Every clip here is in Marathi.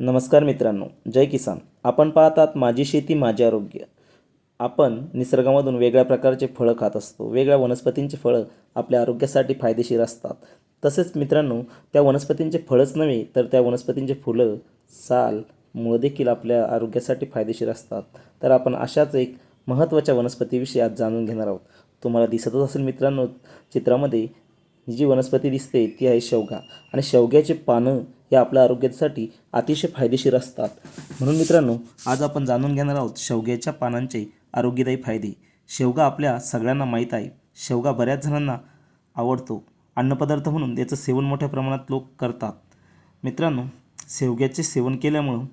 नमस्कार मित्रांनो जय किसान. आपण पाहतात माझी शेती माझे आरोग्य. आपण निसर्गामधून वेगळ्या प्रकारचे फळं खात असतो. वेगळ्या वनस्पतींचे फळं आपल्या आरोग्यासाठी फायदेशीर असतात. तसेच मित्रांनो त्या वनस्पतींचे फळंच नव्हे तर त्या वनस्पतींचे फुलं साल मुळं देखील आपल्या आरोग्यासाठी फायदेशीर असतात. तर आपण अशाच एक महत्त्वाच्या वनस्पतीविषयी आज जाणून घेणार आहोत. तुम्हाला दिसतच असेल मित्रांनो चित्रामध्ये जी वनस्पती दिसते ती आहे शेवगा. आणि शेवग्याचे पानं हे आपल्या आरोग्यासाठी अतिशय फायदेशीर असतात. म्हणून मित्रांनो आज आपण जाणून घेणार आहोत शेवग्याच्या पानांचे आरोग्यदायी फायदे. शेवगा आपल्या सगळ्यांना माहीत आहे. शेवगा बऱ्याच जणांना आवडतो. अन्नपदार्थ म्हणून याचं सेवन मोठ्या प्रमाणात लोक करतात. मित्रांनो शेवग्याचे सेवन केल्यामुळं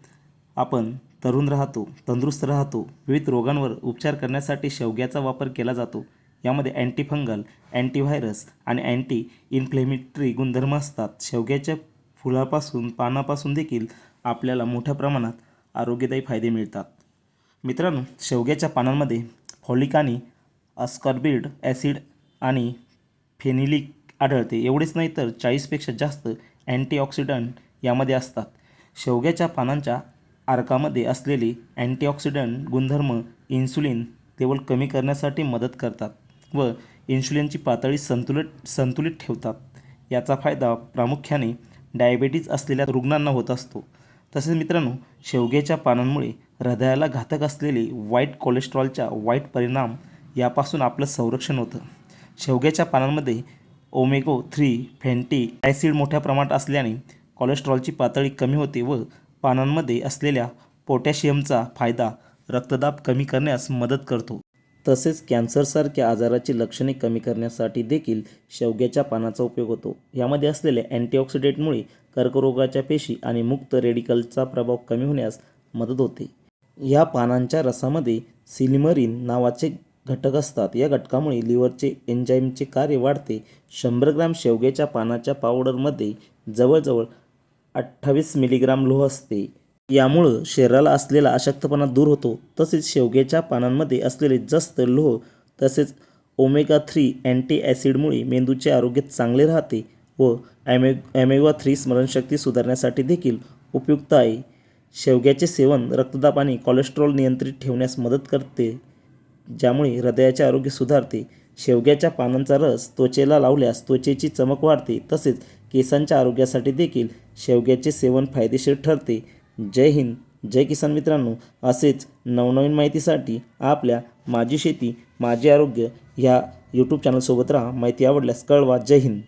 आपण तरुण राहतो तंदुरुस्त राहतो. विविध रोगांवर उपचार करण्यासाठी शेवग्याचा वापर केला जातो. यामध्ये अँटीफंगल अँटीव्हायरस आणि अँटी इन्फ्लेमेटरी गुणधर्म असतात. शेवग्याच्या फुलापासून पानापासून देखील आपल्याला मोठ्या प्रमाणात आरोग्यदायी फायदे मिळतात. मित्रांनो शेवग्याच्या पानांमध्ये फॉलिक आणि अस्कॉर्बिड ॲसिड आणि फेनिलिक आढळते. एवढेच नाही तर चाळीसपेक्षा जास्त अँटीऑक्सिडंट यामध्ये असतात. शेवग्याच्या पानांच्या आर्कामध्ये असलेले अँटीऑक्सिडंट गुणधर्म इन्सुलिन लेवल कमी करण्यासाठी मदत करतात व इन्सुलिनची पातळी संतुलित संतुलित ठेवतात. याचा फायदा प्रामुख्याने डायबेटीज असलेल्या रुग्णांना होत असतो. तसेच मित्रांनो शेवग्याच्या पानांमुळे हृदयाला घातक असलेले वाईट कोलेस्ट्रॉलच्या वाईट परिणाम यापासून आपलं संरक्षण होतं. शेवग्याच्या पानांमध्ये ओमेगो थ्री फॅन्टी ॲसिड मोठ्या प्रमाणात असल्याने कोलेस्ट्रॉलची पातळी कमी होते व पानांमध्ये असलेल्या पोटॅशियमचा फायदा रक्तदाब कमी करण्यास मदत करतो. तसेच कॅन्सरसारख्या आजाराची लक्षणे कमी करण्यासाठी देखील शेवग्याच्या पानाचा उपयोग होतो. यामध्ये असलेल्या अँटीऑक्सिडेंटमुळे कर्करोगाच्या पेशी आणि मुक्त रेडिकलचा प्रभाव कमी होण्यास मदत होते. या पानांच्या रसामध्ये सिलिमरिन नावाचे घटक असतात. या घटकामुळे लिव्हरचे एन्झाईमचे कार्य वाढते. शंभर ग्राम शेवग्याच्या पानाच्या पावडरमध्ये जवळजवळ अठ्ठावीस मिलीग्राम लोह असते. यामुळं शरीराला असलेला अशक्तपणा दूर होतो. तसेच शेवग्याच्या पानांमध्ये असलेले जस्त लोह तसेच ओमेगा थ्री अँटी ॲसिडमुळे मेंदूचे आरोग्य चांगले राहते व ॲमे ॲमेगा थ्री स्मरणशक्ती सुधारण्यासाठी देखील उपयुक्त आहे. शेवग्याचे सेवन रक्तदाब आणि कोलेस्ट्रॉल नियंत्रित ठेवण्यास मदत करते ज्यामुळे हृदयाचे आरोग्य सुधारते. शेवग्याच्या पानांचा रस त्वचेला लावल्यास त्वचेची चमक वाढते तसेच केसांच्या आरोग्यासाठी देखील शेवग्याचे सेवन फायदेशीर ठरते. जय हिंद जय किसान मित्रांनो. असेच नवनवीन माहितीसाठी आपल्या माझी शेती माझे आरोग्य ह्या यूट्यूब चॅनलसोबत राहा. माहिती आवडल्यास कळवा. जय हिंद.